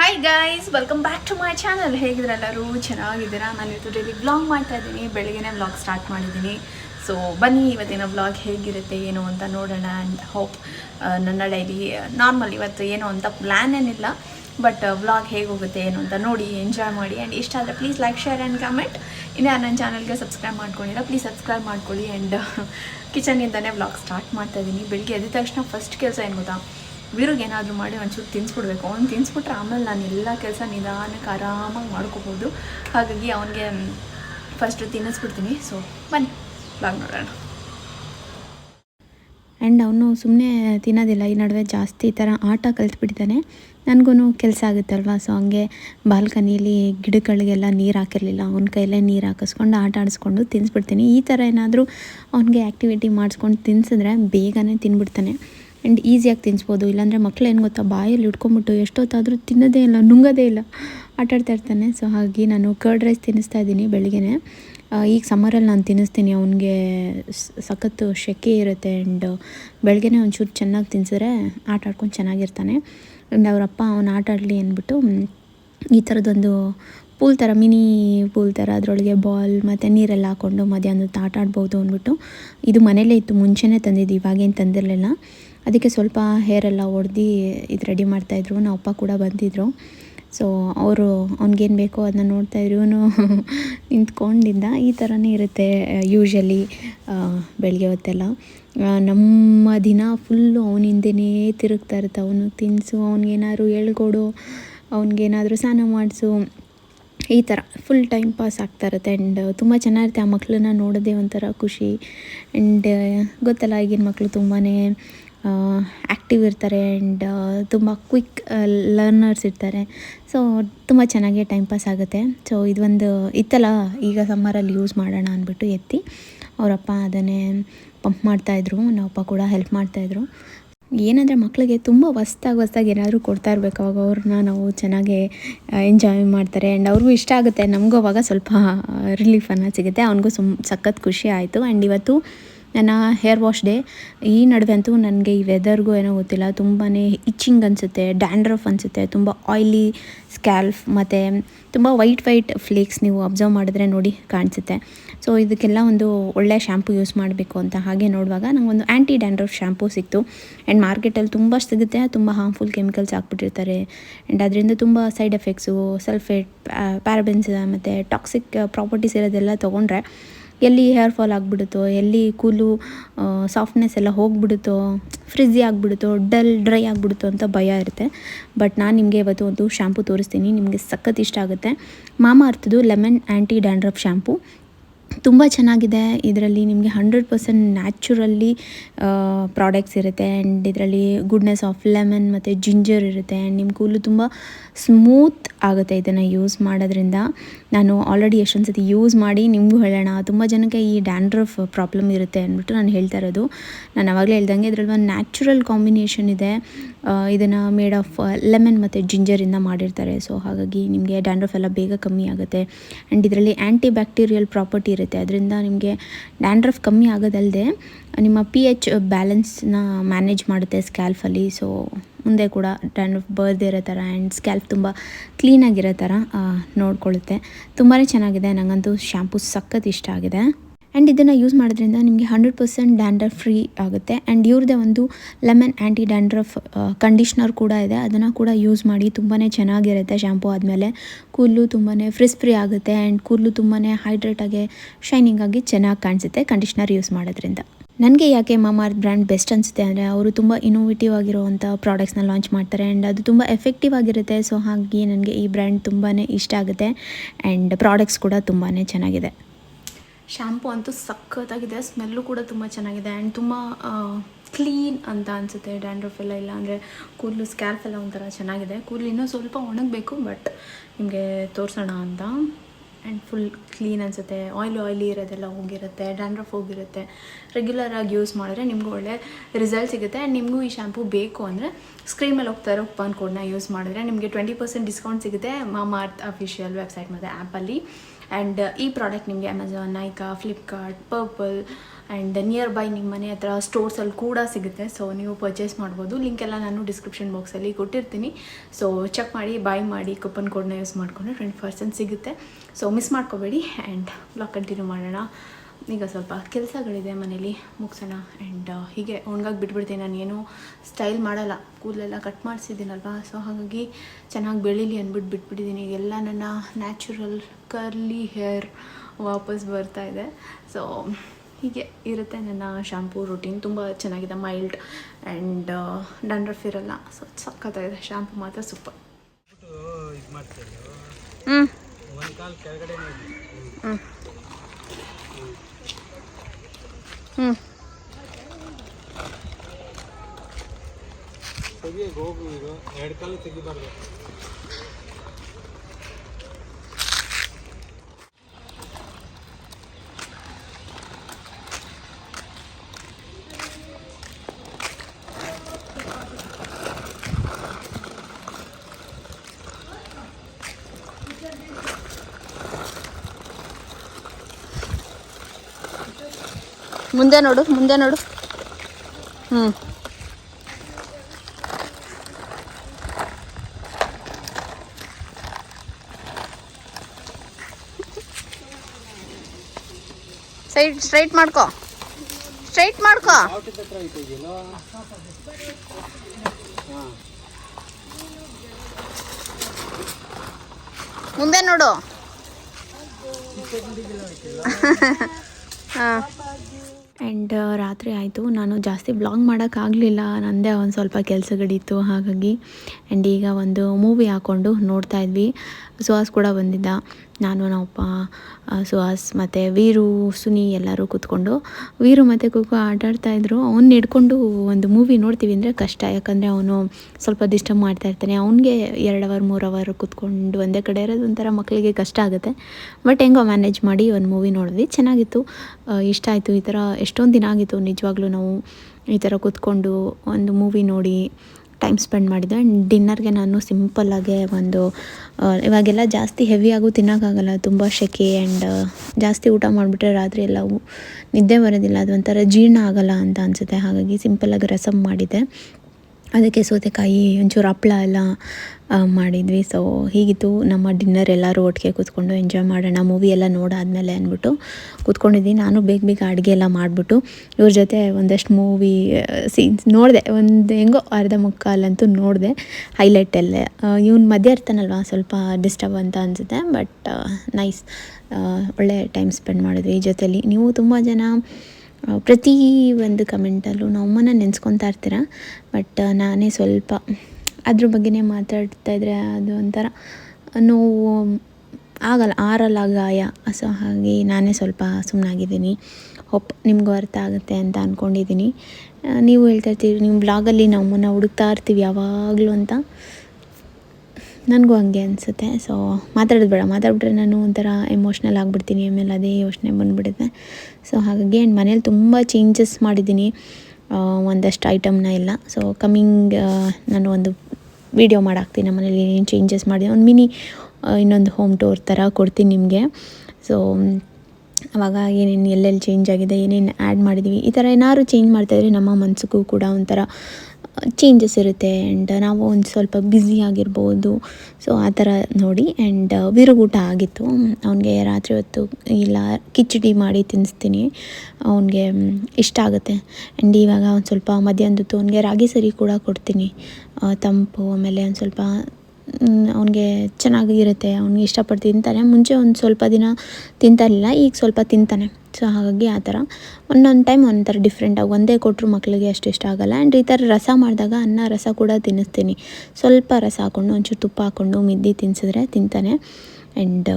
Hi guys welcome back to my channel ಹೇಗಿದ್ರೆ ಎಲ್ಲರೂ ಚೆನ್ನಾಗಿದ್ದೀರಾ? ನಾನು ಇವತ್ತು ಡೈಲಿ ಬ್ಲಾಗ್ ಮಾಡ್ತಾ ಇದ್ದೀನಿ. ಬೆಳಗ್ಗೆನೇ ಬ್ಲಾಗ್ ಸ್ಟಾರ್ಟ್ ಮಾಡಿದ್ದೀನಿ. ಸೊ ಬನ್ನಿ, ಇವತ್ತಿನ ಬ್ಲಾಗ್ ಹೇಗಿರುತ್ತೆ, ಏನು ಅಂತ ನೋಡೋಣ ಆ್ಯಂಡ್ ಹೋಪ್ ನನ್ನ ಡೈಲಿ ನಾರ್ಮಲ್ ಇವತ್ತು ಏನು ಅಂತ ಪ್ಲ್ಯಾನ್ ಏನಿಲ್ಲ. ಬಟ್ ವ್ಲಾಗ್ ಹೇಗೆ ಹೋಗುತ್ತೆ ಏನು ಅಂತ ನೋಡಿ ಎಂಜಾಯ್ ಮಾಡಿ. ಆ್ಯಂಡ್ ಇಷ್ಟ ಆದರೆ please like share and comment ಇನ್ನು ನನ್ನ ಚಾನಲ್ಗೆ ಸಬ್ಸ್ಕ್ರೈಬ್ ಮಾಡ್ಕೊಂಡಿಲ್ಲ ಪ್ಲೀಸ್ ಸಬ್ಸ್ಕ್ರೈಬ್ ಮಾಡ್ಕೊಳ್ಳಿ. ಆ್ಯಂಡ್ ಕಿಚನಿಂದನೇ ವ್ಲಾಗ್ ಸ್ಟಾರ್ಟ್ ಮಾಡ್ತಾ ಇದ್ದೀನಿ. ಬೆಳಿಗ್ಗೆ ಎದ್ದ ತಕ್ಷಣ ಫಸ್ಟ್ ಕೆಲಸ ಏನು ಗೊತ್ತಾ? ವೀರಿಗೆ ಏನಾದರೂ ಮಾಡಿ ಒಂಚೂರು ತಿನ್ನಿಸ್ಬಿಡ್ಬೇಕು ಅವ್ನು ತಿನ್ನಿಸ್ಬಿಟ್ರೆ ಆಮೇಲೆ ನಾನು ಎಲ್ಲ ಕೆಲಸ ನಿಧಾನಕ್ಕೆ ಆರಾಮಾಗಿ ಮಾಡ್ಕೋಬೋದು ಹಾಗಾಗಿ ಅವನಿಗೆ ಫಸ್ಟು ತಿನ್ನಿಸ್ಬಿಡ್ತೀನಿ ಸೊ ಬನ್ನಿ. ಬ್ಲಾಗ್ ನೋಡೋಣ. ಆ್ಯಂಡ್ ಅವನು ಸುಮ್ಮನೆ ತಿನ್ನೋದಿಲ್ಲ. ಈ ನಡುವೆ ಜಾಸ್ತಿ ಈ ಥರ ಆಟ ಕಲ್ತ್ಬಿಟ್ಟಿದ್ದಾನೆ ನನಗೂ ಕೆಲಸ ಆಗುತ್ತಲ್ವ? ಸೊ ಹಂಗೆ ಬಾಲ್ಕನಿಯಲ್ಲಿ ಗಿಡಗಳಿಗೆಲ್ಲ ನೀರು ಹಾಕಿರಲಿಲ್ಲ. ಅವನ ಕೈಲೇ ನೀರು ಹಾಕಿಸ್ಕೊಂಡು ಆಟ ಆಡಿಸ್ಕೊಂಡು ತಿನ್ನಿಸ್ಬಿಡ್ತೀನಿ ಈ ಥರ ಏನಾದರೂ ಅವನಿಗೆ ಆ್ಯಕ್ಟಿವಿಟಿ ಮಾಡಿಸ್ಕೊಂಡು ತಿನ್ಸಿದ್ರೆ ಬೇಗನೆ ತಿನ್ಬಿಡ್ತಾನೆ. ಆ್ಯಂಡ್ ಈಸಿಯಾಗಿ ತಿನ್ನಿಸ್ಬೋದು ಇಲ್ಲಾಂದರೆ ಮಕ್ಳು ಏನು ಗೊತ್ತಾ, ಬಾಯಲ್ಲಿ ಇಟ್ಕೊಂಬಿಟ್ಟು ಎಷ್ಟೊತ್ತಾದರೂ ತಿನ್ನೋದೇ ಇಲ್ಲ, ನುಂಗೋದೇ ಇಲ್ಲ. ಆಟಾಡ್ತಾ ಇರ್ತಾನೆ. ಸೊ ಹಾಗೆ ನಾನು ಕರ್ಡ್ ರೈಸ್ ತಿನ್ನಿಸ್ತಾ ಇದ್ದೀನಿ ಬೆಳಗ್ಗೆನೆ. ಈಗ ಸಮ್ಮರಲ್ಲಿ ನಾನು ತಿನ್ನಿಸ್ತೀನಿ. ಅವನಿಗೆ ಸಖತ್ತು ಶೆಕೆ ಇರುತ್ತೆ ಆ್ಯಂಡ್ ಬೆಳಗ್ಗೆನೆ ಒಂಚೂರು ಚೆನ್ನಾಗಿ ತಿನ್ಸಿದ್ರೆ ಆಟ ಆಡ್ಕೊಂಡು ಚೆನ್ನಾಗಿರ್ತಾನೆ. ಆ್ಯಂಡ್ ಅವರಪ್ಪ ಅವನು ಆಟ ಆಡಲಿ ಅಂದ್ಬಿಟ್ಟು ಈ ಥರದೊಂದು ಪೂಲ್ ಥರ ಮಿನಿ ಪೂಲ್ ಥರ ಅದರೊಳಗೆ ಬಾಲ್ ಮತ್ತು ನೀರೆಲ್ಲ ಹಾಕ್ಕೊಂಡು ಮಧ್ಯಾಹ್ನದ ಆಟ ಆಡ್ಬೋದು ಅಂದ್ಬಿಟ್ಟು, ಇದು ಮನೇಲೇ ಇತ್ತು, ಮುಂಚೆನೇ ತಂದಿದ್ದು, ಇವಾಗೇನು ತಂದಿರಲಿಲ್ಲ. ಅದಕ್ಕೆ ಸ್ವಲ್ಪ ಹೇರೆಲ್ಲ ಒಡೆದು ಇದು ರೆಡಿ ಮಾಡ್ತಾಯಿದ್ರು ನಮ್ಮ ಅಪ್ಪ ಕೂಡ ಬಂದಿದ್ದರು ಸೊ ಅವರು ಅವ್ನಿಗೇನು ಬೇಕೋ ಅದನ್ನ ನೋಡ್ತಾಯಿದ್ರು ಇವನು ನಿಂತ್ಕೊಂಡಿದ್ದ. ಈ ಥರನೇ ಇರುತ್ತೆ ಯೂಶ್ವಲಿ ಬೆಳಗ್ಗೆ ಹೊತ್ತೆಲ್ಲ. ನಮ್ಮ ದಿನ ಫುಲ್ಲು ಅವನಿಂದನೇ ತಿರುಗ್ತಾ ಇರುತ್ತೆ. ಅವನು ತಿನ್ನಿಸು ಅವ್ನಿಗೇನಾದ್ರು ಹೇಳ್ಕೊಡು, ಅವ್ನಿಗೇನಾದರೂ ಸ್ನಾನ ಮಾಡಿಸು. ಈ ಥರ ಫುಲ್ ಟೈಮ್ ಪಾಸ್ ಆಗ್ತಾ ಇರುತ್ತೆ. ಆ್ಯಂಡ್ ತುಂಬ ಚೆನ್ನಾಗಿರುತ್ತೆ ಆ ಮಕ್ಕಳನ್ನ ನೋಡೋದೇ ಒಂಥರ ಖುಷಿ. ಆ್ಯಂಡ್ ಗೊತ್ತಲ್ಲ ಈಗಿನ ಮಕ್ಕಳು ತುಂಬಾ ಆ್ಯಕ್ಟಿವ್ ಇರ್ತಾರೆ ಆ್ಯಂಡ್ ತುಂಬ ಕ್ವಿಕ್ ಲರ್ನರ್ಸ್ ಇರ್ತಾರೆ. ಸೊ ತುಂಬ ಚೆನ್ನಾಗಿ ಟೈಮ್ ಪಾಸ್ ಆಗುತ್ತೆ. ಸೊ ಇದೊಂದು ಇತ್ತಲ್ಲ, ಈಗ ಸಮ್ಮರಲ್ಲಿ ಯೂಸ್ ಮಾಡೋಣ ಅಂದ್ಬಿಟ್ಟು ಎತ್ತಿ ಅವರಪ್ಪ ಅದನ್ನೇ ಪಂಪ್ ಮಾಡ್ತಾಯಿದ್ರು ನಮ್ಮಪ್ಪ ಕೂಡ ಹೆಲ್ಪ್ ಮಾಡ್ತಾಯಿದ್ರು ಏನಂದರೆ ಮಕ್ಕಳಿಗೆ ತುಂಬ ಹೊಸ್ದಾಗಿ ಹೊಸ್ದಾಗಿ ಏನಾದರೂ ಕೊಡ್ತಾ ಇರಬೇಕು. ಅವಾಗ ಅವ್ರನ್ನ ನಾವು ಚೆನ್ನಾಗಿ ಎಂಜಾಯ್ ಮಾಡ್ತಾರೆ. ಆ್ಯಂಡ್ ಅವ್ರಿಗೂ ಇಷ್ಟ ಆಗುತ್ತೆ. ನಮಗೂ ಅವಾಗ ಸ್ವಲ್ಪ ರಿಲೀಫ್ ಅನ್ನೋ ಸಿಗುತ್ತೆ. ಅವನಿಗೂ ಸುಮ್, ಸಖತ್ ಖುಷಿ ಆಯಿತು. ಆ್ಯಂಡ್ ಇವತ್ತು ನನ್ನ ಹೇರ್ ವಾಶ್ ಡೇ ಈ ನಡುವೆ ಅಂತೂ ನನಗೆ ಈ ವೆದರ್ಗೂ ಏನೋ ಗೊತ್ತಿಲ್ಲ. ತುಂಬಾ ಇಚ್ಚಿಂಗ್ ಅನಿಸುತ್ತೆ ಡ್ಯಾಂಡ್ರಫ್ ಅನಿಸುತ್ತೆ, ತುಂಬ ಆಯ್ಲಿ ಸ್ಕ್ಯಾಲ್ಫ್ ಮತ್ತು ತುಂಬ ವೈಟ್ ವೈಟ್ ಫ್ಲೇಕ್ಸ್ ನೀವು ಅಬ್ಸರ್ವ್ ಮಾಡಿದ್ರೆ ನೋಡಿ ಕಾಣಿಸುತ್ತೆ. ಸೊ ಇದಕ್ಕೆಲ್ಲ ಒಂದು ಒಳ್ಳೆ ಶ್ಯಾಂಪು ಯೂಸ್ ಮಾಡಬೇಕು ಅಂತ ಹಾಗೆ ನೋಡುವಾಗ ನಂಗೊಂದು ಆ್ಯಂಟಿ ಡ್ಯಾಂಡ್ರಫ್ ಶ್ಯಾಂಪು ಸಿಕ್ತು. ಆ್ಯಂಡ್ ಮಾರ್ಕೆಟಲ್ಲಿ ತುಂಬ ಸಿಗುತ್ತೆ, ತುಂಬ ಹಾರ್ಮ್ಫುಲ್ ಕೆಮಿಕಲ್ಸ್ ಹಾಕ್ಬಿಟ್ಟಿರ್ತಾರೆ. ಆ್ಯಂಡ್ ಅದರಿಂದ ತುಂಬ ಸೈಡ್ ಎಫೆಕ್ಟ್ಸು ಸಲ್ಫೇಟ್ ಪ್ಯಾರಬೆನ್ಸ್ ಮತ್ತು ಟಾಕ್ಸಿಕ್ ಪ್ರಾಪರ್ಟೀಸ್ ಇರೋದೆಲ್ಲ ತೊಗೊಂಡ್ರೆ ಎಲ್ಲಿ ಹೇರ್ ಫಾಲ್ ಆಗಿಬಿಡುತ್ತೋ, ಎಲ್ಲಿ ಕೂಲು ಸಾಫ್ಟ್ನೆಸ್ ಎಲ್ಲ ಹೋಗ್ಬಿಡುತ್ತೋ ಫ್ರಿಜ್ಜಿ ಆಗಿಬಿಡುತ್ತೋ ಡಲ್ ಡ್ರೈ ಆಗಿಬಿಡುತ್ತೋ ಅಂತ ಭಯ ಇರುತ್ತೆ. ಬಟ್ ನಾನು ನಿಮಗೆ ಇವತ್ತು ಒಂದು ಶ್ಯಾಂಪು ತೋರಿಸ್ತೀನಿ, ನಿಮಗೆ ಸಖತ್ ಇಷ್ಟ ಆಗುತ್ತೆ. ಮಾಮಾ ಅರ್ಥದ್ದು ಲೆಮನ್ ಆ್ಯಂಟಿ ಡ್ಯಾಂಡ್ರಫ್ ಶ್ಯಾಂಪು ತುಂಬ ಚೆನ್ನಾಗಿದೆ. ಇದರಲ್ಲಿ ನಿಮಗೆ ಹಂಡ್ರೆಡ್ ಪರ್ಸೆಂಟ್ ನ್ಯಾಚುರಲ್ಲಿ ಪ್ರಾಡಕ್ಟ್ಸ್ ಇರುತ್ತೆ. ಆ್ಯಂಡ್ ಇದರಲ್ಲಿ ಗುಡ್ನೆಸ್ ಆಫ್ ಲೆಮನ್ ಮತ್ತು ಜಿಂಜರ್ ಇರುತ್ತೆ. ಆ್ಯಂಡ್ ನಿಮ್ಮ ಕೂದಲು ತುಂಬ ಸ್ಮೂತ್ ಆಗುತ್ತೆ ಇದನ್ನು ಯೂಸ್ ಮಾಡೋದ್ರಿಂದ. ನಾನು ಆಲ್ರೆಡಿ ಎಷ್ಟೊಂದು ಸತಿ ಯೂಸ್ ಮಾಡಿ ನಿಮಗೂ ಹೇಳೋಣ. ತುಂಬ ಜನಕ್ಕೆ ಈ ಡ್ಯಾಂಡ್ರಫ್ ಪ್ರಾಬ್ಲಮ್ ಇರುತ್ತೆ ಅಂದ್ಬಿಟ್ಟು ನಾನು ಹೇಳ್ತಾ ಇರೋದು. ನಾನು ಆವಾಗಲೇ ಹೇಳ್ದಂಗೆ ಇದರಲ್ಲಿ ಒಂದು ನ್ಯಾಚುರಲ್ ಕಾಂಬಿನೇಷನ್ ಇದೆ. ಇದನ್ನು ಮೇಡ್ ಆಫ್ ಲೆಮನ್ ಮತ್ತು ಜಿಂಜರಿಂದ ಮಾಡಿರ್ತಾರೆ. ಸೊ ಹಾಗಾಗಿ ನಿಮಗೆ ಡ್ಯಾಂಡ್ರಫ್ ಎಲ್ಲ ಬೇಗ ಕಮ್ಮಿ ಆಗುತ್ತೆ. ಆ್ಯಂಡ್ ಇದರಲ್ಲಿ ಆ್ಯಂಟಿ ಬ್ಯಾಕ್ಟೀರಿಯಲ್ ಪ್ರಾಪರ್ಟಿ ಇರುತ್ತೆ ಅದರಿಂದ ನಿಮಗೆ ಡ್ಯಾಂಡ್ರಫ್ ಕಮ್ಮಿ ಆಗೋದಲ್ಲದೆ ನಿಮ್ಮ ಪಿ ಎಚ್ ಬ್ಯಾಲೆನ್ಸ್ನ ಮ್ಯಾನೇಜ್ ಮಾಡುತ್ತೆ ಸ್ಕ್ಯಾಲ್ಫಲ್ಲಿ ಸೊ ಮುಂದೆ ಕೂಡ ಡ್ಯಾಂಡ್ರಫ್ ಬರ್ದೇ ಇರೋ ಥರ ಆ್ಯಂಡ್ ಸ್ಕ್ಯಾಲ್ಫ್ ತುಂಬ ಕ್ಲೀನಾಗಿರೋ ಥರ ನೋಡ್ಕೊಳ್ಳುತ್ತೆ. ತುಂಬಾ ಚೆನ್ನಾಗಿದೆ. ನನಗಂತೂ ಶ್ಯಾಂಪು ಸಖತ್ ಇಷ್ಟ ಆಗಿದೆ. ಆ್ಯಂಡ್ ಇದನ್ನು ಯೂಸ್ ಮಾಡೋದ್ರಿಂದ ನಿಮಗೆ ಹಂಡ್ರೆಡ್ ಪರ್ಸೆಂಟ್ ಡ್ಯಾಂಡ್ರಫ್ ಫ್ರೀ ಆಗುತ್ತೆ. ಆ್ಯಂಡ್ ಇವ್ರದ್ದೇ ಒಂದು ಲೆಮನ್ ಆ್ಯಂಟಿ ಡ್ಯಾಂಡ್ರಫ್ ಕಂಡೀಷ್ನರ್ ಕೂಡ ಇದೆ. ಅದನ್ನು ಕೂಡ ಯೂಸ್ ಮಾಡಿ ತುಂಬಾ ಚೆನ್ನಾಗಿರುತ್ತೆ ಶ್ಯಾಂಪು ಆದಮೇಲೆ. ಕೂದಲು ತುಂಬಾ ಫ್ರಿಸ್ ಫ್ರೀ ಆಗುತ್ತೆ ಆ್ಯಂಡ್ ಕೂದಲು ತುಂಬಾ ಹೈಡ್ರೇಟಾಗಿ ಶೈನಿಂಗ್ ಆಗಿ ಚೆನ್ನಾಗಿ ಕಾಣಿಸುತ್ತೆ ಕಂಡೀಷ್ನರ್ ಯೂಸ್ ಮಾಡೋದ್ರಿಂದ. ನನಗೆ ಯಾಕೆ ಮಾಮಾರ್ತ್ ಬ್ರ್ಯಾಂಡ್ ಬೆಸ್ಟ್ ಅನಿಸುತ್ತೆ ಅಂದರೆ ಅವರು ತುಂಬ ಇನೋವೇಟಿವ್ ಆಗಿರುವಂಥ ಪ್ರಾಡಕ್ಟ್ಸ್ನ ಲಾಂಚ್ ಮಾಡ್ತಾರೆ ಆ್ಯಂಡ್ ಅದು ತುಂಬ ಎಫೆಕ್ಟಿವ್ ಆಗಿರುತ್ತೆ. ಸೊ ಹಾಗೆ ನನಗೆ ಈ ಬ್ರ್ಯಾಂಡ್ ತುಂಬಾ ಇಷ್ಟ ಆಗುತ್ತೆ ಆ್ಯಂಡ್ ಪ್ರಾಡಕ್ಟ್ಸ್ ಕೂಡ ತುಂಬಾ ಚೆನ್ನಾಗಿದೆ. ಶ್ಯಾಂಪು ಅಂತೂ ಸಖತ್ತಾಗಿದೆ, ಸ್ಮೆಲ್ಲು ಕೂಡ ತುಂಬ ಚೆನ್ನಾಗಿದೆ ಆ್ಯಂಡ್ ತುಂಬ ಕ್ಲೀನ್ ಅಂತ ಅನಿಸುತ್ತೆ ಡ್ಯಾಂಡ್ರಫ್ ಎಲ್ಲ ಇಲ್ಲ ಅಂದರೆ ಕೂದಲು ಸ್ಕ್ಯಾಲ್ಫ್ ಎಲ್ಲ ಒಂಥರ ಚೆನ್ನಾಗಿದೆ. ಕೂದಲು ಇನ್ನೂ ಸ್ವಲ್ಪ ಒಣಗಬೇಕು ಬಟ್ ನಿಮಗೆ ತೋರಿಸೋಣ ಅಂತ. ಆ್ಯಂಡ್ ಫುಲ್ ಕ್ಲೀನ್ ಅನಿಸುತ್ತೆ. ಆಯಿಲ್ ಆಯಿಲಿ ಇರೋದೆಲ್ಲ ಹೋಗಿರುತ್ತೆ ಡ್ಯಾಂಡ್ರಫ್ ಹೋಗಿರುತ್ತೆ. ರೆಗ್ಯುಲರ್ ಆಗಿ ಯೂಸ್ ಮಾಡಿದ್ರೆ ನಿಮಗೂ ಒಳ್ಳೆ ರಿಸಲ್ಟ್ ಸಿಗುತ್ತೆ ಆ್ಯಂಡ್ ನಿಮಗೂ ಈ ಶ್ಯಾಂಪು ಬೇಕು ಅಂದರೆ ಸ್ಕ್ರೀನ್ ಮೇಲೆ ಹೋಗ್ತಾ ಇರೋ ಕೋಡ್ನ ಯೂಸ್ ಮಾಡಿದ್ರೆ ನಿಮಗೆ ಟ್ವೆಂಟಿ ಪರ್ಸೆಂಟ್ ಡಿಸ್ಕೌಂಟ್ ಸಿಗುತ್ತೆ ಮಾಮಾರ್ತ್ ಅಫಿಷಿಯಲ್ ವೆಬ್ಸೈಟ್ ಮತ್ತು ಆ್ಯಪಲ್ಲಿ ಆ್ಯಂಡ್ ಈ ಪ್ರಾಡಕ್ಟ್ ನಿಮಗೆ Amazon Nykaa Flipkart Purplle and nearby ನಿಮ್ಮ ಮನೆ ಹತ್ರ ಸ್ಟೋರ್ಸಲ್ಲಿ ಕೂಡ ಸಿಗುತ್ತೆ. ಸೊ ನೀವು ಪರ್ಚೇಸ್ ಮಾಡ್ಬೋದು. ಲಿಂಕ್ ಎಲ್ಲ ನಾನು ಡಿಸ್ಕ್ರಿಪ್ಷನ್ ಬಾಕ್ಸಲ್ಲಿ ಕೊಟ್ಟಿರ್ತೀನಿ. ಸೊ ಚೆಕ್ ಮಾಡಿ ಬೈ ಮಾಡಿ ಕೂಪನ್ ಕೋಡ್ನ ಯೂಸ್ ಮಾಡಿಕೊಂಡು ಟ್ವೆಂಟಿ ಪರ್ಸೆಂಟ್ ಸಿಗುತ್ತೆ. ಸೊ ಮಿಸ್ ಮಾಡ್ಕೋಬೇಡಿ ಆ್ಯಂಡ್ ಬ್ಲಾಗ್ ಕಂಟಿನ್ಯೂ ಮಾಡೋಣ. ಈಗ ಸ್ವಲ್ಪ ಕೆಲಸಗಳಿದೆ ಮನೇಲಿ ಮುಗಿಸೋಣ. ಆ್ಯಂಡ್ ಹೀಗೆ ಒಣಗಾಗಿ ಬಿಟ್ಬಿಡ್ತೀನಿ. ನಾನು ಏನೂ ಸ್ಟೈಲ್ ಮಾಡಲ್ಲ. ಕೂದಲೆಲ್ಲ ಕಟ್ ಮಾಡಿಸಿದ್ದೀನಲ್ವಾ? ಸೊ ಹಾಗಾಗಿ ಚೆನ್ನಾಗಿ ಬೆಳೀಲಿ ಅಂದ್ಬಿಟ್ಟು ಬಿಟ್ಬಿಟ್ಟಿದ್ದೀನಿ ಎಲ್ಲ ನನ್ನ ನ್ಯಾಚುರಲ್ ಕರ್ಲಿ ಹೇರ್ ವಾಪಸ್ ಬರ್ತಾ ಇದೆ. ಸೊ ಹೀಗೆ ಇರುತ್ತೆ ನನ್ನ ಶ್ಯಾಂಪೂ ರೂಟೀನ್ ತುಂಬ ಚೆನ್ನಾಗಿದೆ ಮೈಲ್ಡ್ ಆ್ಯಂಡ್ ಡಂಡ್ರಫ್ ಇರಲ್ಲ. ಸೊ ಸಕ್ಕತ್ತಾಗಿದೆ ಶ್ಯಾಂಪು ಮಾತ್ರ ಸೂಪರ್ ಹ್ಞೂ ಹ್ಞೂ ಒಂದು ಕಾಲು ಕೆಳಗಡೆ ಹ್ಞೂ ತೆಗಿಯಕ್ಕೆ ಹೋಗು ಈಗ. ಎರಡು ಕಾಲು ತೆಗಿಬಾರ್ದು. ಮುಂದೆ ನೋಡು ಮುಂದೆ ನೋಡು. ಹ್ಞೂ ಸೈಡ್ ಸ್ಟ್ರೈಟ್ ಮಾಡ್ಕೋ. ಸ್ಟ್ರೈಟ್ ಮಾಡ್ಕೋ. ಮುಂದೆ ನೋಡು. ಹಾಂ. ಆ್ಯಂಡ್ ರಾತ್ರಿ ಆಯಿತು. ನಾನು ಜಾಸ್ತಿ ಬ್ಲಾಗ್ ಮಾಡೋಕ್ಕಾಗಲಿಲ್ಲ ನನ್ನದೇ ಒಂದು ಸ್ವಲ್ಪ ಕೆಲಸಗಳಿತ್ತು. ಹಾಗಾಗಿ ಆ್ಯಂಡ್ ಈಗ ಒಂದು ಮೂವಿ ಹಾಕ್ಕೊಂಡು ನೋಡ್ತಾ ಇದ್ವಿ. ಸುಹಾಸ್ ಕೂಡ ಬಂದಿದ್ದ. ನಾನು ನಮ್ಮಪ್ಪ ಸುಹಾಸ್ ಮತ್ತು ವೀರು, ಸುನಿ ಎಲ್ಲರೂ ಕೂತ್ಕೊಂಡು ವೀರು ಮತ್ತು ಕುಕು ಆಟಾಡ್ತಾ ಇದ್ರು. ಅವ್ನು ಹಿಡ್ಕೊಂಡು ಒಂದು ಮೂವಿ ನೋಡ್ತೀವಿ ಅಂದರೆ ಕಷ್ಟ. ಯಾಕಂದರೆ ಅವನು ಸ್ವಲ್ಪ ಡಿಸ್ಟರ್ಬ್ ಮಾಡ್ತಾ ಇರ್ತಾನೆ. ಅವ್ನಿಗೆ ಎರಡು ಅವರ್ ಮೂರು ಅವರ್ ಕೂತ್ಕೊಂಡು ಒಂದೇ ಕಡೆ ಇರೋದು ಒಂಥರ ಮಕ್ಕಳಿಗೆ ಕಷ್ಟ ಆಗುತ್ತೆ. ಬಟ್ ಹೆಂಗೋ ಮ್ಯಾನೇಜ್ ಮಾಡಿ ಒಂದು ಮೂವಿ ನೋಡಿದ್ವಿ. ಚೆನ್ನಾಗಿತ್ತು. ಇಷ್ಟ ಆಯಿತು. ಈ ಥರ ಎಷ್ಟೊಂದು ದಿನ ಆಗಿತ್ತು. ನಿಜವಾಗ್ಲೂ ನಾವು ಈ ಥರ ಕೂತ್ಕೊಂಡು ಒಂದು ಮೂವಿ ನೋಡಿ ಟೈಮ್ ಸ್ಪೆಂಡ್ ಮಾಡಿದೆ ಆ್ಯಂಡ್ ಡಿನ್ನರ್ಗೆ ನಾನು ಸಿಂಪಲ್ಲಾಗೆ ಒಂದು ಇವಾಗೆಲ್ಲ ಜಾಸ್ತಿ ಹೆವಿಯಾಗೂ ತಿನ್ನೋಕ್ಕಾಗಲ್ಲ ತುಂಬ ಸೆಕೆ ಆ್ಯಂಡ್ ಜಾಸ್ತಿ ಊಟ ಮಾಡಿಬಿಟ್ರೆ ರಾತ್ರಿ ಎಲ್ಲ ನಿದ್ದೆ ಬರೋದಿಲ್ಲ. ಅದು ಒಂಥರ ಜೀರ್ಣ ಆಗಲ್ಲ ಅಂತ ಅನಿಸುತ್ತೆ. ಹಾಗಾಗಿ ಸಿಂಪಲ್ಲಾಗಿ ರಸಮ್ ಮಾಡಿದ್ದೆ. ಅದಕ್ಕೆ ಸೌತೆಕಾಯಿ, ಒಂಚೂರು ಹಪ್ಳ ಎಲ್ಲ ಮಾಡಿದ್ವಿ. ಸೊ ಹೀಗಿತ್ತು. ನಮ್ಮ ಡಿನ್ನರ್ ಎಲ್ಲರೂ ಒಟ್ಟಿಗೆ ಕೂತ್ಕೊಂಡು ಎಂಜಾಯ್ ಮಾಡೋಣ ಮೂವಿ ಎಲ್ಲ ನೋಡಾದ್ಮೇಲೆ ಅಂದ್ಬಿಟ್ಟು ಕೂತ್ಕೊಂಡಿದ್ದೀನಿ ನಾನು ಬೇಗ ಬೇಗ ಅಡುಗೆ ಎಲ್ಲ ಮಾಡಿಬಿಟ್ಟು ಇವ್ರ ಜೊತೆ ಒಂದಷ್ಟು ಮೂವಿ ಸೀನ್ಸ್ ನೋಡಿದೆ. ಒಂದು ಹೆಂಗೋ ಅರ್ಧ ಮುಕ್ಕಾಲಂತೂ ನೋಡಿದೆ. ಹೈಲೈಟಲ್ಲೇ ಇವನು ಮಧ್ಯೆ ಇರ್ತಾನಲ್ವ, ಸ್ವಲ್ಪ ಡಿಸ್ಟರ್ಬ್ ಅಂತ ಅನಿಸುತ್ತೆ ಬಟ್ ನೈಸ್ ಒಳ್ಳೆ ಟೈಮ್ ಸ್ಪೆಂಡ್ ಮಾಡಿದ್ವಿ ಈ ಜೊತೆಯಲ್ಲಿ ನೀವು ತುಂಬ ಜನ ಪ್ರತಿ ಒಂದು ಕಮೆಂಟಲ್ಲೂ ನಮ್ಮನ್ನ ನೆನೆಸ್ಕೊತಾ ಇರ್ತೀರ? ಬಟ್ ನಾನೇ ಸ್ವಲ್ಪ ಅದ್ರ ಬಗ್ಗೆನೇ ಮಾತಾಡ್ತಾ ಇದ್ರೆ ಅದು ಒಂಥರ ನೋವು, ಆಗಲ್ಲ, ಆರಲ್ಲ ಗಾಯ. ಸೊ, ಹಾಗೆ ನಾನೇ ಸ್ವಲ್ಪ ಸುಮ್ಮನಾಗಿದ್ದೀನಿ ಹೋಪ್ ನಿಮಗೂ ಅರ್ಥ ಆಗುತ್ತೆ ಅಂತ ಅಂದ್ಕೊಂಡಿದ್ದೀನಿ ನೀವು ಹೇಳ್ತಾ ಇರ್ತೀರಿ, ನಿಮ್ಮ ಬ್ಲಾಗಲ್ಲಿ ನಮ್ಮನ್ನು ಹುಡುಕ್ತಾ ಇರ್ತೀವಿ ಯಾವಾಗಲೂ ಅಂತ. ನನಗೂ ಹಂಗೆ ಅನಿಸುತ್ತೆ. ಸೊ ಮಾತಾಡೋದು ಬೇಡ. ಮಾತಾಡ್ಬಿಟ್ರೆ ನಾನು ಒಂಥರ ಎಮೋಷ್ನಲ್ ಆಗಿಬಿಡ್ತೀನಿ, ಆಮೇಲೆ ಅದೇ ಯೋಚನೆ ಬಂದುಬಿಡುತ್ತೆ. ಸೊ ಹಾಗಾಗಿ ಆ್ಯಂಡ್ ಮನೇಲಿ ತುಂಬ ಚೇಂಜಸ್ ಮಾಡಿದ್ದೀನಿ. ಒಂದಷ್ಟು ಐಟಮ್ನ ಎಲ್ಲ. ಸೊ ಕಮ್ಮಿಂಗ್ ನಾನು ಒಂದು ವೀಡಿಯೋ ಮಾಡಾಕ್ತೀನಿ. ನಮ್ಮ ಮನೇಲಿ ಏನೇನು ಚೇಂಜಸ್ ಮಾಡಿದೆ. ಒಂದು ಮಿನಿ ಇನ್ನೊಂದು ಹೋಮ್ ಟೂರ್ ಥರ ಕೊಡ್ತೀನಿ ನಿಮಗೆ. ಸೊ ಅವಾಗ ಏನೇನು ಎಲ್ಲೆಲ್ಲಿ ಚೇಂಜ್ ಆಗಿದೆ, ಏನೇನು ಆ್ಯಡ್ ಮಾಡಿದ್ದೀವಿ ಈ ಥರ ಏನಾದ್ರು ಚೇಂಜ್ ಮಾಡ್ತಾಯಿದ್ರೆ ನಮ್ಮ ಮನಸ್ಸಿಗೂ ಕೂಡ ಒಂಥರ ಚೇಂಜಸ್ ಇರುತ್ತೆ ಆ್ಯಂಡ್ ನಾವು ಒಂದು ಸ್ವಲ್ಪ ಬ್ಯುಸಿ ಆಗಿರ್ಬೋದು. ಸೊ ಆ ಥರ ನೋಡಿ ಆ್ಯಂಡ್ ವಿರುಗೂಟ ಆಗಿತ್ತು. ಅವನಿಗೆ ರಾತ್ರಿ ಹೊತ್ತು ಇಲ್ಲ, ಕಿಚಡಿ ಮಾಡಿ ತಿನ್ನಿಸ್ತೀನಿ ಅವನಿಗೆ ಇಷ್ಟ ಆಗುತ್ತೆ. ಆ್ಯಂಡ್ ಇವಾಗ ಒಂದು ಸ್ವಲ್ಪ ಮಧ್ಯಾಹ್ನದ್ದು ಅವನಿಗೆ ರಾಗಿ ಸರಿ ಕೂಡ ಕೊಡ್ತೀನಿ. ತಂಪು ಆಮೇಲೆ ಒಂದು ಸ್ವಲ್ಪ ಅವನಿಗೆ ಚೆನ್ನಾಗಿರುತ್ತೆ. ಅವ್ನಿಗೆ ಇಷ್ಟಪಟ್ಟು ತಿಂತಾನೆ. ಮುಂಚೆ ಒಂದು ಸ್ವಲ್ಪ ದಿನ ತಿಂತಾ ಇರಲಿಲ್ಲ, ಈಗ ಸ್ವಲ್ಪ ತಿಂತಾನೆ. ಸೊ ಹಾಗಾಗಿ ಆ ಥರ. ಒಂದೊಂದು ಟೈಮ್ ಒಂಥರ ಡಿಫ್ರೆಂಟಾಗಿ ಒಂದೇ ಕೊಟ್ಟರು ಮಕ್ಕಳಿಗೆ ಅಷ್ಟು ಇಷ್ಟ ಆಗೋಲ್ಲ. ಆ್ಯಂಡ್ ಈ ಥರ ರಸ ಮಾಡಿದಾಗ ಅನ್ನ ರಸ ಕೂಡ ತಿನ್ನಿಸ್ತೀನಿ. ಸ್ವಲ್ಪ ರಸ ಹಾಕ್ಕೊಂಡು ಒಂಚೂರು ತುಪ್ಪ ಹಾಕ್ಕೊಂಡು ಮಿದ್ದಿ ತಿನ್ಸಿದ್ರೆ ತಿಂತಾನೆ. ಆ್ಯಂಡ್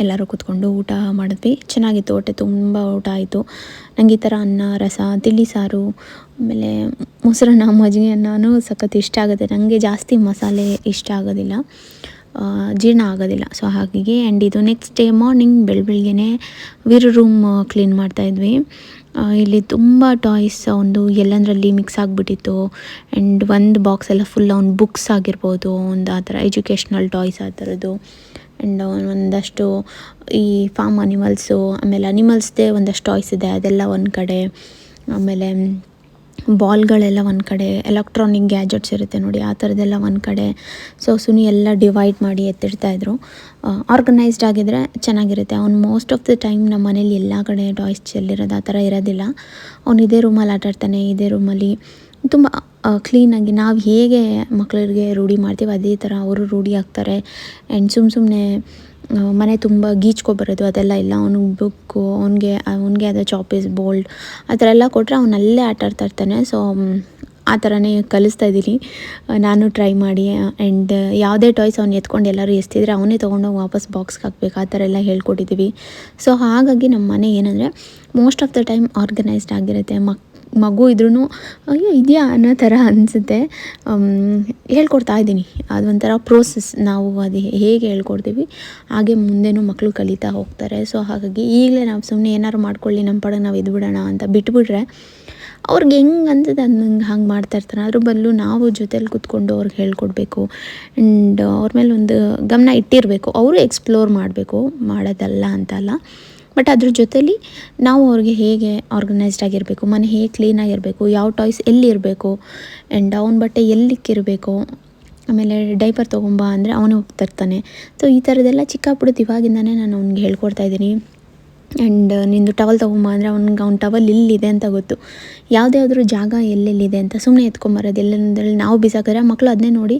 ಎಲ್ಲರೂ ಕೂತ್ಕೊಂಡು ಊಟ ಮಾಡಿದ್ವಿ. ಚೆನ್ನಾಗಿತ್ತು, ಹೊಟ್ಟೆ ತುಂಬ ಊಟ ಆಯಿತು. ನನಗೆ ಈ ಥರ ಅನ್ನ, ರಸ, ತಿಳಿ ಸಾರು, ಆಮೇಲೆ ಮೊಸರನ್ನ ಮಜ್ಜಿಗೆ ಅನ್ನನೂ ಸಖತ್ ಇಷ್ಟ ಆಗುತ್ತೆ. ನನಗೆ ಜಾಸ್ತಿ ಮಸಾಲೆ ಇಷ್ಟ ಆಗೋದಿಲ್ಲ. ಜೀರ್ಣ ಆಗೋದಿಲ್ಲ. ಸೊ ಹಾಗಾಗಿ ಆ್ಯಂಡ್ ಇದು ನೆಕ್ಸ್ಟ್ ಡೇ ಮಾರ್ನಿಂಗ್ ಬೆಳ ಬೆಳಗ್ಗೆನೆ ವೀರು ರೂಮ್ ಕ್ಲೀನ್ ಮಾಡ್ತಾಯಿದ್ವಿ ಇಲ್ಲಿ ತುಂಬ ಟಾಯ್ಸ್ ಒಂದು ಎಲ್ಲಂದರಲ್ಲಿ ಮಿಕ್ಸ್ ಆಗಿಬಿಟ್ಟಿತ್ತು. ಆ್ಯಂಡ್ ಒಂದು ಬಾಕ್ಸ್ ಎಲ್ಲ ಫುಲ್ ಅವ್ನ ಬುಕ್ಸ್ ಆಗಿರ್ಬೋದು, ಒಂದು ಆ ಥರ ಎಜುಕೇಷ್ನಲ್ ಟಾಯ್ಸ್ ಆ ಥರದ್ದು. ಆ್ಯಂಡ್ ಒಂದಷ್ಟು ಈ ಫಾರ್ಮ್ ಅನಿಮಲ್ಸು ಆಮೇಲೆ ಅನಿಮಲ್ಸ್ದೇ ಒಂದಷ್ಟು ಟಾಯ್ಸ್ ಇದೆ, ಅದೆಲ್ಲ ಒಂದು ಕಡೆ. ಆಮೇಲೆ ಬಾಲ್ಗಳೆಲ್ಲ ಒಂದು ಕಡೆ ಎಲೆಕ್ಟ್ರಾನಿಕ್ ಗ್ಯಾಜೆಟ್ಸ್ ಇರುತ್ತೆ ನೋಡಿ, ಆ ಥರದ್ದೆಲ್ಲ ಒಂದು ಕಡೆ. ಸೊ ಸುನಿ ಎಲ್ಲ ಡಿವೈಡ್ ಮಾಡಿ ಎತ್ತಿಡ್ತಾಯಿದ್ರು ಆರ್ಗನೈಸ್ಡ್ ಆಗಿದ್ರೆ ಚೆನ್ನಾಗಿರುತ್ತೆ. ಅವ್ನು ಮೋಸ್ಟ್ ಆಫ್ ದ ಟೈಮ್ ನಮ್ಮ ಮನೇಲಿ ಎಲ್ಲ ಕಡೆ ಟಾಯ್ಸ್ ಚೆಲ್ಲಿರೋದು ಆ ಥರ ಇರೋದಿಲ್ಲ. ಅವ್ನು ಇದೇ ರೂಮಲ್ಲಿ ಆಟ ಆಡ್ತಾನೆ ಇದೇ ರೂಮಲ್ಲಿ ತುಂಬ ಕ್ಲೀನಾಗಿ ನಾವು ಹೇಗೆ ಮಕ್ಕಳಿಗೆ ರೂಢಿ ಮಾಡ್ತೀವಿ ಅದೇ ಥರ ಅವರು ರೂಢಿ ಆಗ್ತಾರೆ. ಆ್ಯಂಡ್ ಸುಮ್ಮ ಸುಮ್ಮನೆ ಮನೆ ತುಂಬ ಗೀಚ್ಕೊಬರೋದು ಅದೆಲ್ಲ ಇಲ್ಲ. ಅವ್ನಿಗೆ ಬುಕ್ಕು, ಅವ್ನಿಗೆ ಅವ್ನಿಗೆ ಅದ ಚಾಪೀಸ್ ಬೋಲ್ಡ್ ಆ ಥರ ಎಲ್ಲ ಕೊಟ್ಟರೆ ಅವ್ನು ಅಲ್ಲೇ ಆಟ ಆಡ್ತಾ ಇರ್ತಾನೆ. ಸೊ ಆ ಥರನೇ ಕಲಿಸ್ತಾ ಇದ್ದೀನಿ. ನಾನು ಟ್ರೈ ಮಾಡಿ ಆ್ಯಂಡ್ ಯಾವುದೇ ಟಾಯ್ಸ್ ಅವ್ನು ಎತ್ಕೊಂಡು ಎಲ್ಲರೂ ಎಸ್ತಿದ್ರೆ ಅವನೇ ತೊಗೊಂಡೋಗಿ ವಾಪಸ್ ಬಾಕ್ಸ್ಗೆ ಹಾಕ್ಬೇಕು. ಆ ಥರ ಎಲ್ಲ ಹೇಳ್ಕೊಟ್ಟಿದ್ದೀವಿ. ಸೊ ಹಾಗಾಗಿ ನಮ್ಮ ಮನೆ ಏನಂದರೆ most of the time organised ಆಗಿರುತ್ತೆ. ಮಕ್ ಮಗು ಇದ್ರೂ ಅಯ್ಯೋ, ಇದೆಯಾ? ಅನ್ನೋ ಥರ ಅನಿಸುತ್ತೆ. ಹೇಳ್ಕೊಡ್ತಾ ಇದ್ದೀನಿ. ಅದೊಂಥರ ಪ್ರೋಸೆಸ್ ನಾವು ಅದು ಹೇಗೆ ಹೇಳ್ಕೊಡ್ತೀವಿ, ಹಾಗೆ ಮುಂದೆನೂ ಮಕ್ಕಳು ಕಲಿತಾ ಹೋಗ್ತಾರೆ. ಸೊ ಹಾಗಾಗಿ ಈಗಲೇ ನಾವು ಸುಮ್ಮನೆ ಏನಾದ್ರು ಮಾಡ್ಕೊಳ್ಳಿ, ನಮ್ಮ ಪಡ ನಾವು ಇದ್ಬಿಡೋಣ ಅಂತ ಬಿಟ್ಬಿಟ್ರೆ, ಅವ್ರಿಗೆ ಹೆಂಗೆ ಅನ್ಸುತ್ತೆ ಅದು ಹಂಗೆ ಮಾಡ್ತಾ ಇರ್ತಾರೆ. ಅದ್ರ ಬದಲು ನಾವು ಜೊತೇಲಿ ಕೂತ್ಕೊಂಡು ಅವ್ರಿಗೆ ಹೇಳ್ಕೊಡ್ಬೇಕು. ಆ್ಯಂಡ್ ಅವ್ರ ಮೇಲೆ ಒಂದು ಗಮನ ಇಟ್ಟಿರಬೇಕು. ಅವರು ಎಕ್ಸ್ಪ್ಲೋರ್ ಮಾಡಬೇಕು. ಮಾಡೋದಲ್ಲ ಅಂತಲ್ಲ. ಬಟ್ ಅದ್ರ ಜೊತೇಲಿ ನಾವು ಅವ್ರಿಗೆ ಹೇಗೆ ಆರ್ಗನೈಸ್ಡ್ ಆಗಿರಬೇಕು, ಮನೆ ಹೇಗೆ ಕ್ಲೀನಾಗಿರಬೇಕು ಯಾವ ಟಾಯ್ಸ್ ಎಲ್ಲಿ ಇರಬೇಕು ಆ್ಯಂಡ್ ಅವ್ನ ಬಟ್ಟೆ ಎಲ್ಲಿಕ್ಕಿರಬೇಕು, ಆಮೇಲೆ ಡೈಪರ್ ತೊಗೊಂಬ ಅಂದರೆ ಅವನೇ ಹೋಗ್ತಿರ್ತಾನೆ ಸೊ ಈ ಥರದ್ದೆಲ್ಲ ಚಿಕ್ಕ ಪುಡದ ಇವಾಗಿಂದಾನೇ ನಾನು ಅವ್ನಿಗೆ ಹೇಳ್ಕೊಡ್ತಾ ಇದ್ದೀನಿ. ಆ್ಯಂಡ್ ನಿಂದು ಟವಲ್ ತೊಗೊಂಬ ಅಂದರೆ ಅವ್ನಿಗೆ, ಅವ್ನ ಟವಲ್ ಇಲ್ಲಿದೆ ಅಂತ ಗೊತ್ತು. ಯಾವುದ್ಯಾವ್ದ್ರ ಜಾಗ ಎಲ್ಲೆಲ್ಲಿದೆ ಅಂತ ಸುಮ್ಮನೆ ಎತ್ಕೊಂಬರೋದು ಎಲ್ಲೆಂದ್ರಲ್ಲಿ ನಾವು ಬಿಸಾಕಿದ್ರೆ ಮಕ್ಕಳು ಅದನ್ನೇ ನೋಡಿ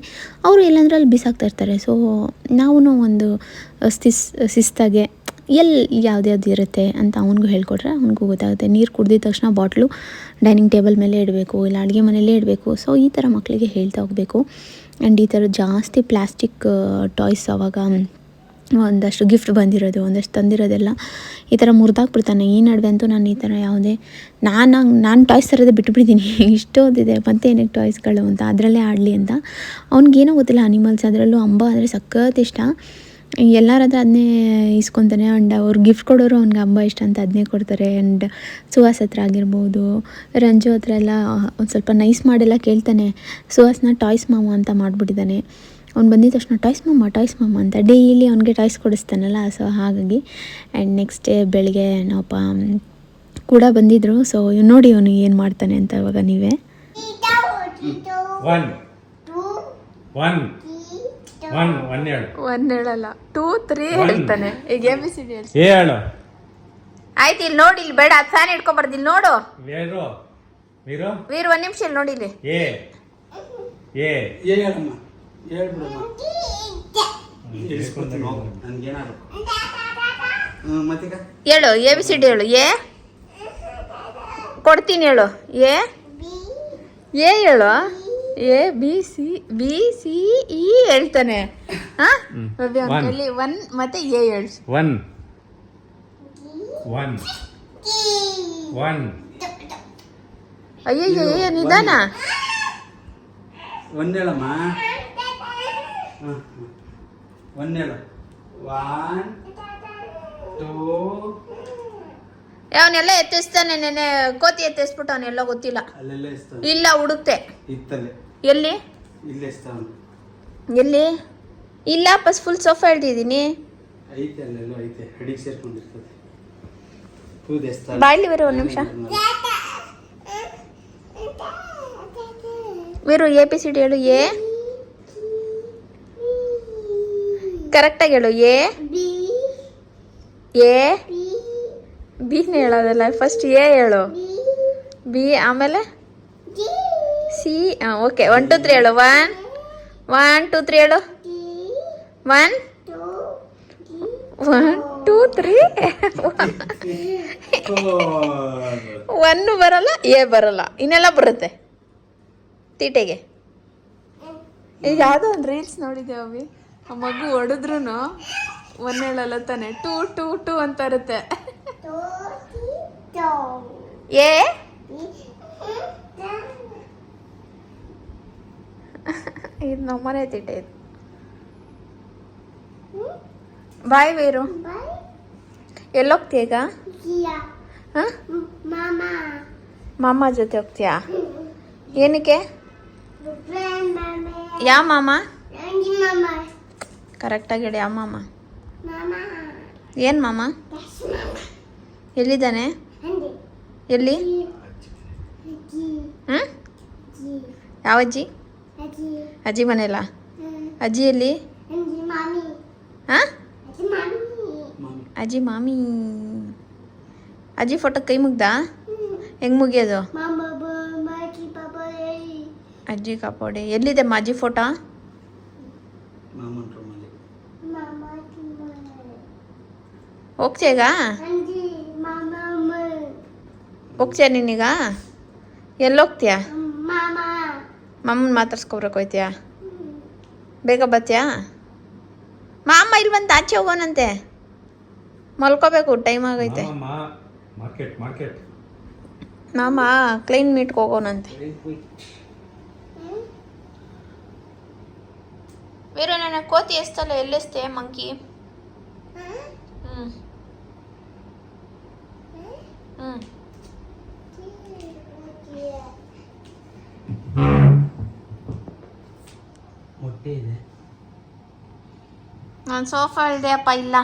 ಅವರು ಎಲ್ಲಂದ್ರೆ ಅಲ್ಲಿ ಬಿಸಾಕ್ತಾ ಇರ್ತಾರೆ. ಸೊ ನಾವು ಒಂದು ಶಿಸ್ ಶಿಸ್ತಾಗೆ ಎಲ್ಲಿ ಯಾವ್ದು ಇರುತ್ತೆ ಅಂತ ಅವನಿಗೂ ಹೇಳ್ಕೊಟ್ರೆ ಅವನಿಗೂ ಗೊತ್ತಾಗುತ್ತೆ. ನೀರು ಕುಡಿದ ತಕ್ಷಣ ಬಾಟ್ಲು ಡೈನಿಂಗ್ ಟೇಬಲ್ ಮೇಲೆ ಇಡಬೇಕು, ಇಲ್ಲ ಅಡುಗೆ ಮನೆಯಲ್ಲೇ ಇಡಬೇಕು. ಸೊ ಈ ಥರ ಮಕ್ಕಳಿಗೆ ಹೇಳ್ತಾ ಹೋಗಬೇಕು. ಆ್ಯಂಡ್ ಈ ಥರ ಜಾಸ್ತಿ ಪ್ಲಾಸ್ಟಿಕ್ ಟಾಯ್ಸ್ ಅವಾಗ ಒಂದಷ್ಟು ಗಿಫ್ಟ್ ಬಂದಿರೋದು, ಒಂದಷ್ಟು ತಂದಿರೋದೆಲ್ಲ ಈ ಥರ ಮುರಿದಾಕ್ಬಿಡ್ತಾನೆ. ಈ ನಡುವೆ ಅಂತೂ ನಾನು ಈ ಥರ ಯಾವುದೇ, ನಾನು ನಾನು ಟಾಯ್ಸ್ ತರೋದೇ ಬಿಟ್ಬಿಟ್ಟಿದ್ದೀನಿ. ಇಷ್ಟೊಂದಿದೆ. ಮತ್ತೆ ಏನಕ್ಕೆ ಟಾಯ್ಸ್ಗಳು ಅಂತ, ಅದರಲ್ಲೇ ಆಡಲಿ ಅಂತ. ಅವ್ನಿಗೇನೋ ಗೊತ್ತಿಲ್ಲ, ಅನಿಮಲ್ಸ್ ಅದರಲ್ಲೂ ಅಂಬ ಅಂದರೆ ಸಖತ್ ಇಷ್ಟ. ಎಲ್ಲರ ಹತ್ರ ಅದನ್ನೇ ಇಸ್ಕೊತಾನೆ ಆ್ಯಂಡ್ ಅವ್ರು ಗಿಫ್ಟ್ ಕೊಡೋರು ಅವ್ನಿಗೆ ಹಬ್ಬ ಇಷ್ಟ ಅಂತ ಅದನ್ನೇ ಕೊಡ್ತಾರೆ ಆ್ಯಂಡ್ ಸುಹಾಸ್ ಹತ್ರ ಆಗಿರ್ಬೋದು ರಂಜು ಹತ್ರ ಎಲ್ಲ ಒಂದು ಸ್ವಲ್ಪ ನೈಸ್ ಮಾಡೆಲ್ಲ ಕೇಳ್ತಾನೆ ಸುಹಾಸ್ನ ಟಾಯ್ಸ್ ಮಾಮ ಅಂತ ಮಾಡಿಬಿಟ್ಟಿದ್ದಾನೆ ಅವ್ನು ಬಂದಿದ ತಕ್ಷಣ ಟಾಯ್ಸ್ ಮಾಮ ಟಾಯ್ಸ್ ಮಾಮ ಅಂತ ಡೈಲಿ ಅವ್ನಿಗೆ ಟಾಯ್ಸ್ ಕೊಡಿಸ್ತಾನಲ್ಲ ಸೊ ಹಾಗಾಗಿ. ಆ್ಯಂಡ್ ನೆಕ್ಸ್ಟ್ ಡೇ ಬೆಳಗ್ಗೆ ನಾವಪ್ಪ ಕೂಡ ಬಂದಿದ್ದರು ಸೊ ನೋಡಿ ಅವನು ಏನು ಮಾಡ್ತಾನೆ ಅಂತ ಇವಾಗ ನೀವೇ. ಒನ್ ಒನ್ ಒನ್ ಒನ್ ಹೇಳು. ಒನ್ ಹೇಳಲ್ಲ. ಟೂ ತ್ರೀ ಹೇಳ್ತಾನೆ. ಈಗ ಎ ಬಿ ಸಿ ಡಿ ಏ ಹೇಳು. ಆಯ್ತು ಇಲ್ಲಿ ನೋಡಿ ಇಲ್ಲಿ ಬೇಡ ಅದು ಫ್ಯಾನ್ ಹಿಡ್ಕೊಂಡ್ ಇಲ್ಲಿ ನೋಡು. ವೀರು ವೀರು. ವೀರ್ ಒಂದ್ ನಿಮಿಷ ಇಲ್ಲಿ ನೋಡಿ ಇಲ್ಲಿ. ಏ ಏ. ಏ ಹೇಳಮ್ಮ ಹೇಳ್ಬಿಡಮ್ಮ. ನನ್ಗೇನಾದ್ರು. ಹ್ಞೂ ಮತ್ತೀಗ? ಹೇಳು ಎ ಬಿ ಸಿ ಡಿ ಹೇಳು. ಎ ಕೊಡ್ತೀನಿ ಹೇಳು. ಎ ಎ ಹೇಳು A B C B C E ಹೇಳ್ತಾನೆ. ಹಾ? ಒನ್ ಮತ್ತೆ ಎ ಹೇಳ್ಸ್. ಒನ್ ಒನ್ ಒನ್ ಅಯ್ಯಯ್ಯ ಅಯ್ಯೋ ನಿಧಾನ. ಒಂದ್ ಹೇಳಮ್ಮ. ಒಂದ್ ಹೇಳ. ಹೇಳು ಒನ್ ಟೂ ಅವನೆಲ್ಲ ಎತ್ತಿಸ್ತಾನೆ ನೆನೆ ಕೋತಿ ಎತ್ತಿಸ್ಬಿಟ್ಟು ಅವನೆಲ್ಲ ಗೊತ್ತಿಲ್ಲ. ಇಲ್ಲ ಹುಡುಕ್ತೆ ಇತ್ತಲ್ಲಿ. ಎಲ್ಲಿ? ಎಲ್ಲಿ? ಇಲ್ಲ ಪಸ್ ಫುಲ್ ಸೋಫಾ ಹೇಳ್ತಿದ್ದೀನಿ ಬಾಯಲ್ಲಿ ಬಾಯ್ಲಿ ಬೇರೆ ಒಂದು ನಿಮಿಷ. Veeru A P C D ಹೇಳು ಎ. ಕರೆಕ್ಟಾಗಿ ಹೇಳು ಎ. ಎ. ಬಿನೇ ಹೇಳೋದಲ್ಲ ಫಸ್ಟ್ ಎ ಹೇಳು. ಬಿ ಆಮೇಲೆ? C? Okay one two three ಹೇಳು. ಒನ್ ಒನ್ ಟು ತ್ರೀ ಹೇಳು. One one two three one ಬರಲ್ಲ ಎ ಬರಲ್ಲ. ಇನ್ನೆಲ್ಲ ಬರುತ್ತೆ. ತೀಟೆಗೆ. ಈಗ ಯಾವುದೋ ಒಂದು ರೀಲ್ಸ್ ನೋಡಿದ್ದೆ ಅವಿ ಆ ಮಗು ಹೊಡೆದ್ರು ಒನ್ ಹೇಳಲ್ಲ ತಾನೆ. ಟೂ ಟೂ ಟೂ ಅಂತ ಇರುತ್ತೆ. ಏ? ಇದು ನಮ್ಮನೆ ತಿಟ್ಟೆ ಇದು. ಬಾಯ್ ವೀರು. ಎಲ್ಲೋಗ್ತೀಯ ಈಗ? ಹಾಂ? ಮಾಮ. ಜೊತೆ ಹೋಗ್ತೀಯಾ? ಏನಕ್ಕೆ? ಯಾ ಮಾಮ? ಕರೆಕ್ಟಾಗಿ ಹೇಳಿ ಯಾವ ಮಾಮ? ಏನು ಮಾಮ? ಎಲ್ಲಿದ್ದಾನೆ? ಎಲ್ಲಿ? ಹ್ಞೂ ಯಾವ ಅಜ್ಜಿ. ಅಜ್ಜಿ ಮನೆಯಲ್ಲ? ಅಜ್ಜಿ ಎಲ್ಲಿ? ಹಾಂ ಅಜ್ಜಿ ಮಾಮಿ. ಅಜ್ಜಿ ಫೋಟೋ ಕೈ ಮುಗ್ದಾ? ಹೆಂಗ್ ಮುಗಿಯೋದು? ಅಜ್ಜಿ ಕಾಪಾಡಿ. ಎಲ್ಲಿದೆ ಅಜ್ಜಿ ಫೋಟೋ ರೂಮಲ್ಲಿ ಹೋಗ್ತೀಯ ನೀನೀಗ ಎಲ್ಲಿ ಹೋಗ್ತೀಯಾ? ಮಮ್ಮನ ಮಾತಾಡ್ಸ್ಕೊಬ್ರಕ್ಕೆ ಹೋಯ್ತೀಯಾ ಬೇಗ ಬರ್ತೀಯಾ ಮಾಮ ಇಲ್ಲಿ ಬಂದು ಆಚೆ ಹೋಗೋಣಂತೆ ಮಲ್ಕೋಬೇಕು ಟೈಮ್ ಆಗೈತೆ ಮಾರ್ಕೆಟ್ ಮಾರ್ಕೆಟ್ ಮಾಮ ಕ್ಲೀನ್ ಮೀಟ್ಗೆ ಹೋಗೋಣಂತೆ ವೀರು ನನ್ನ ಕೋತಿ ಎಸ್ತಲ್ಲ ಎಲ್ಲೆಸ್ತೆ ಮಂಕಿ ಹ್ಞೂ ಹ್ಞೂ ನಾನು ಸೋಫಾ ಇಳ್ದೆ ಅಪ್ಪ ಇಲ್ಲ